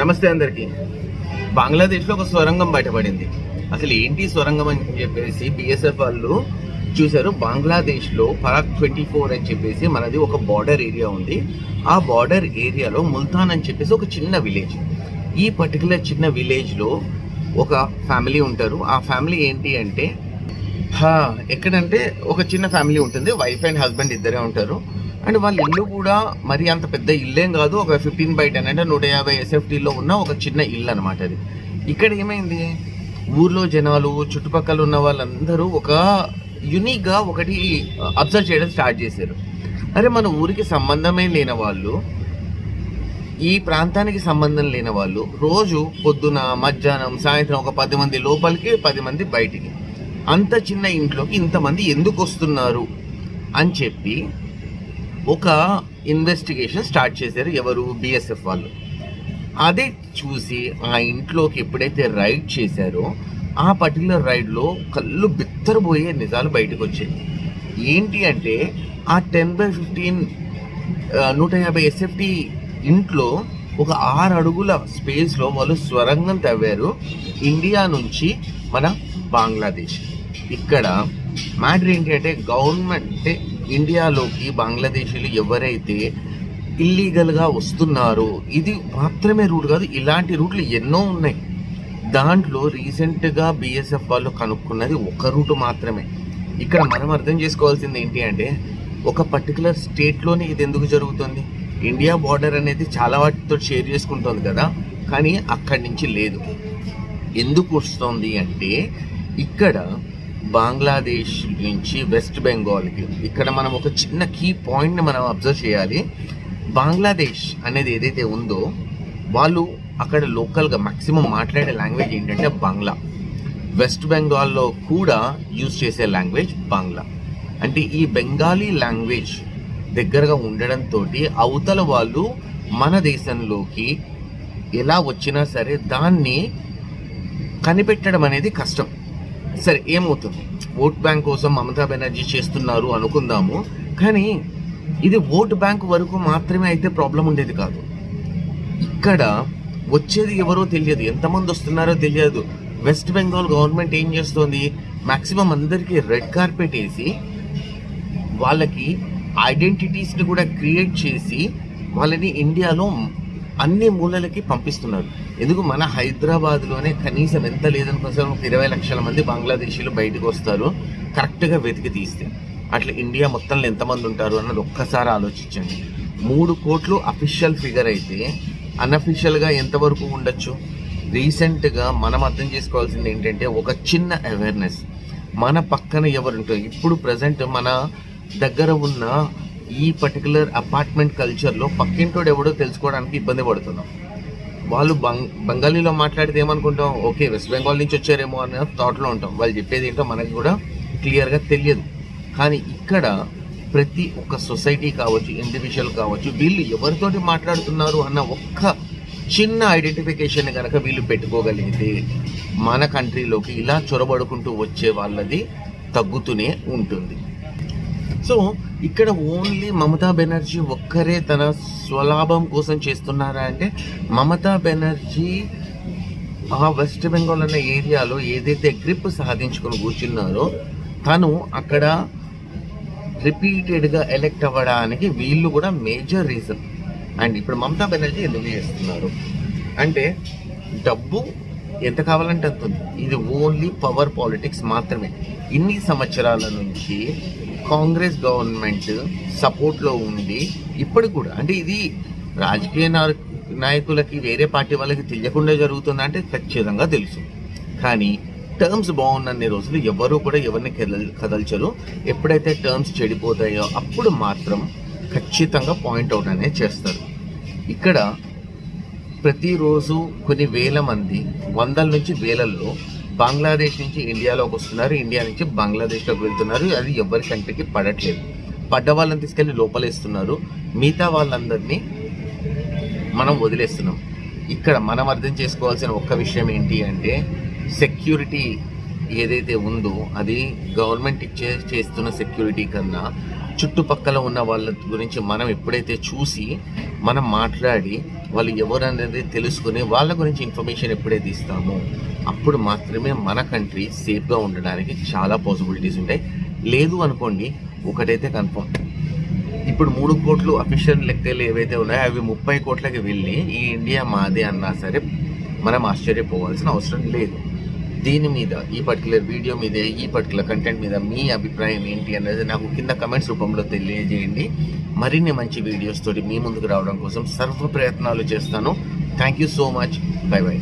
నమస్తే అందరికీ. బంగ్లాదేశ్లో ఒక స్వరంగం బయటపడింది. అసలు ఏంటి స్వరంగం అని చెప్పేసి బిఎస్ఎఫ్ వాళ్ళు చూశారు. బంగ్లాదేశ్లో పరాక్ ట్వంటీ ఫోర్ అని చెప్పేసి మనది ఒక బార్డర్ ఏరియా ఉంది. ఆ బార్డర్ ఏరియాలో ముల్తాన్ అని చెప్పేసి ఒక చిన్న విలేజ్ ఈ పర్టికులర్ చిన్న విలేజ్లో ఒక ఫ్యామిలీ ఉంటారు. ఆ ఫ్యామిలీ ఏంటి అంటే హా, ఎక్కడంటే ఒక చిన్న ఫ్యామిలీ ఉంటుంది. వైఫ్ అండ్ హస్బెండ్ ఇద్దరే ఉంటారు. అండ్ వాళ్ళ ఇల్లు కూడా మరి అంత పెద్ద ఇల్లేం కాదు. ఒక ఫిఫ్టీన్ బై టెన్ అంటే నూట యాభై ఎస్ఎఫ్టీలో ఉన్న ఒక చిన్న ఇల్లు అనమాట అది. ఇక్కడ ఏమైంది? ఊర్లో జనాలు చుట్టుపక్కల ఉన్న వాళ్ళందరూ ఒక యునిక్గా ఒకటి అబ్జర్వ్ చేయడం స్టార్ట్ చేశారు. అరే మన ఊరికి సంబంధమే లేని వాళ్ళు ఈ ప్రాంతానికి సంబంధం లేని వాళ్ళు రోజు పొద్దున మధ్యాహ్నం సాయంత్రం ఒక పది మంది లోపలికి పది మంది బయటికి. అంత చిన్న ఇంట్లోకి ఇంతమంది ఎందుకు వస్తున్నారు అని చెప్పి ఒక ఇన్వెస్టిగేషన్ స్టార్ట్ చేశారు ఎవరు? బిఎస్ఎఫ్ వాళ్ళు. అదే చూసి ఆ ఇంట్లోకి ఎప్పుడైతే రైడ్ చేశారో ఆ పర్టికులర్ రైడ్లో కళ్ళు బిత్తరబోయే నిజాలు బయటకు వచ్చాయి. ఏంటి అంటే ఆ టెన్ బై ఫిఫ్టీన్ నూట యాభై ఎస్ఎఫ్టీ ఇంట్లో ఒక ఆరు అడుగుల స్పేస్లో వాళ్ళు స్వరంగం తవ్వారు. ఇండియా నుంచి మన బంగ్లాదేశ్. ఇక్కడ మ్యాటర్ ఏంటి అంటే గవర్నమెంట్ అంటే ఇండియాలోకి బంగ్లాదేశీలు ఎవరైతే ఇల్లీగల్గా వస్తున్నారో ఇది మాత్రమే రూట్ కాదు ఇలాంటి రూట్లు ఎన్నో ఉన్నాయి. దాంట్లో రీసెంట్గా బిఎస్ఎఫ్ వాళ్ళు కనుక్కున్నది ఒక రూట్ మాత్రమే. ఇక్కడ మనం అర్థం చేసుకోవాల్సింది ఏంటి అంటే ఒక పర్టికులర్ స్టేట్లోనే ఇది ఎందుకు జరుగుతుంది? ఇండియా బార్డర్ అనేది చాలా వాటితో షేర్ చేసుకుంటుంది కదా కానీ అక్కడి నుంచి లేదు. ఎందుకు వస్తుంది అంటే ఇక్కడ బంగ్లాదేశ్ నుంచి వెస్ట్ బెంగాల్కి. ఇక్కడ మనం ఒక చిన్న కీ పాయింట్ని మనం అబ్జర్వ్ చేయాలి. బంగ్లాదేశ్ అనేది ఏదైతే ఉందో వాళ్ళు అక్కడ లోకల్గా మ్యాక్సిమం మాట్లాడే లాంగ్వేజ్ ఏంటంటే బంగ్లా. వెస్ట్ బెంగాల్లో కూడా యూజ్ చేసే లాంగ్వేజ్ బంగ్లా. అంటే ఈ బెంగాలీ లాంగ్వేజ్ దగ్గరగా ఉండడంతో అవతల వాళ్ళు మన దేశంలోకి ఎలా వచ్చినా సరే దాన్ని కనిపెట్టడం అనేది కష్టం. సరే ఏమవుతుంది? ఓట్ బ్యాంక్ కోసం మమతా బెనర్జీ చేస్తున్నారు అనుకుందాము. కానీ ఇది ఓట్ బ్యాంక్ వరకు మాత్రమే అయితే ప్రాబ్లం ఉండేది కాదు. ఇక్కడ వచ్చేది ఎవరో తెలియదు. ఎంతమంది వస్తున్నారో తెలియదు. వెస్ట్ బెంగాల్ గవర్నమెంట్ ఏం చేస్తోంది? మ్యాక్సిమం అందరికీ రెడ్ కార్పెట్ వేసి వాళ్ళకి ఐడెంటిటీస్ని కూడా క్రియేట్ చేసి వాళ్ళని ఇండియాలో అన్ని మూలలకి పంపిస్తున్నారు ఎందుకు మన హైదరాబాద్లోనే కనీసం ఎంత లేదనుకోసం ఒక ఇరవై లక్షల మంది బంగ్లాదేశీలు బయటకు వస్తారు. కరెక్ట్గా వెతికి తీస్తే. అట్లా ఇండియా మొత్తంలో ఎంతమంది ఉంటారు అన్నది ఒక్కసారి ఆలోచించండి. మూడు కోట్లు అఫీషియల్ ఫిగర్ అయితే అన్అఫీషియల్గా ఎంతవరకు ఉండొచ్చు? రీసెంట్గా మనం అర్థం చేసుకోవాల్సింది ఏంటంటే ఒక చిన్న అవేర్నెస్. మన పక్కన ఎవరుంటారు? ఇప్పుడు ప్రజెంట్ మన దగ్గర ఉన్న ఈ పర్టికులర్ అపార్ట్మెంట్ కల్చర్లో పక్కింటోడు ఎవడో తెలుసుకోవడానికి ఇబ్బంది పడుతున్నాం. వాళ్ళు బంగ్ బెంగాలీలో మాట్లాడితే ఏమనుకుంటాం? ఓకే వెస్ట్ బెంగాల్ నుంచి వచ్చారేమో అనే థాట్లో ఉంటాం. వాళ్ళు చెప్పేది ఏంటో మనకి కూడా క్లియర్గా తెలియదు. కానీ ఇక్కడ ప్రతి ఒక్క సొసైటీ కావచ్చు ఇండివిజువల్ కావచ్చు వీళ్ళు ఎవరితోటి మాట్లాడుతున్నారు అన్న ఒక్క చిన్న ఐడెంటిఫికేషన్ కనుక వీళ్ళు పెట్టుకోగలిగితే మన కంట్రీలోకి ఇలా చొరబడుకుంటూ వచ్చే వాళ్ళది తగ్గుతూనే ఉంటుంది. సో ఇక్కడ ఓన్లీ మమతా బెనర్జీ ఒక్కరే తన స్వలాభం కోసం చేస్తున్నారా అంటే మమతా బెనర్జీ ఆ వెస్ట్ బెంగాల్ అనే ఏరియాలో ఏదైతే గ్రిప్ సాధించుకొని కూర్చున్నారో తను అక్కడ రిపీటెడ్గా ఎలెక్ట్ అవ్వడానికి వీళ్ళు కూడా మేజర్ రీజన్. అండ్ ఇప్పుడు మమతా బెనర్జీ ఎందుకు చేస్తున్నారు? అంటే డబ్బు ఎంత కావాలంటే అంత ఇది ఓన్లీ పవర్ పాలిటిక్స్ మాత్రమే. ఇన్ని సంవత్సరాల నుంచి కాంగ్రెస్ గవర్నమెంట్ సపోర్ట్లో ఉండి ఇప్పటికి కూడా అంటే ఇది రాజకీయ నాయ- నాయకులకి వేరే పార్టీ వాళ్ళకి తెలియకుండా జరుగుతుందా అంటే ఖచ్చితంగా తెలుసు. కానీ టర్మ్స్ బాగున్నన్ని రోజులు ఎవరు కూడా ఎవరిని కదల్ కదల్చరు. ఎప్పుడైతే టర్మ్స్ చెడిపోతాయో అప్పుడు మాత్రం ఖచ్చితంగా పాయింట్అవుట్ అనేది చేస్తారు. ఇక్కడ ప్రతిరోజు కొన్ని వేల మంది వందల నుంచి వేలల్లో బంగ్లాదేశ్ నుంచి ఇండియాలోకి వస్తున్నారు. ఇండియా నుంచి బంగ్లాదేశ్లోకి వెళ్తున్నారు. అది ఎవరి కంట్రీకి పడట్లేదు. పడ్డ వాళ్ళని తీసుకెళ్ళి లోపలేస్తున్నారు. మిగతా వాళ్ళందరినీ మనం వదిలేస్తున్నాం. ఇక్కడ మనం అర్థం చేసుకోవాల్సిన ఒక్క విషయం ఏంటి అంటే సెక్యూరిటీ ఏదైతే ఉందో అది గవర్నమెంట్ ఇచ్చే చేస్తున్న సెక్యూరిటీ కన్నా చుట్టుపక్కల ఉన్న వాళ్ళ గురించి మనం ఎప్పుడైతే చూసి మనం మాట్లాడి వాళ్ళు ఎవరు అనేది తెలుసుకుని వాళ్ళ గురించి ఇన్ఫర్మేషన్ ఎప్పుడైతే ఇస్తామో అప్పుడు మాత్రమే మన కంట్రీ సేఫ్గా ఉండడానికి చాలా పాసిబిలిటీస్ ఉంటాయి. లేదు అనుకోండి ఒకటైతే కన్ఫర్మ్ ఇప్పుడు మూడు కోట్లు అఫీషియల్ లెక్కలు ఏవైతే ఉన్నాయో అవి ముప్పై కోట్లకి వెళ్ళి ఈ ఇండియా మాదే అన్నా సరే మనం ఆశ్చర్యపోవాల్సిన అవసరం లేదు. దీని మీద ఈ పర్టికులర్ వీడియో మీద ఈ పర్టికులర్ కంటెంట్ మీద మీ అభిప్రాయం ఏంటి అనేది నాకు కింద కమెంట్స్ రూపంలో తెలియజేయండి. మరిన్ని మంచి వీడియోస్ తోటి మీ ముందుకు రావడం కోసం సర్వ ప్రయత్నాలు చేస్తాను. Thank you so much bye bye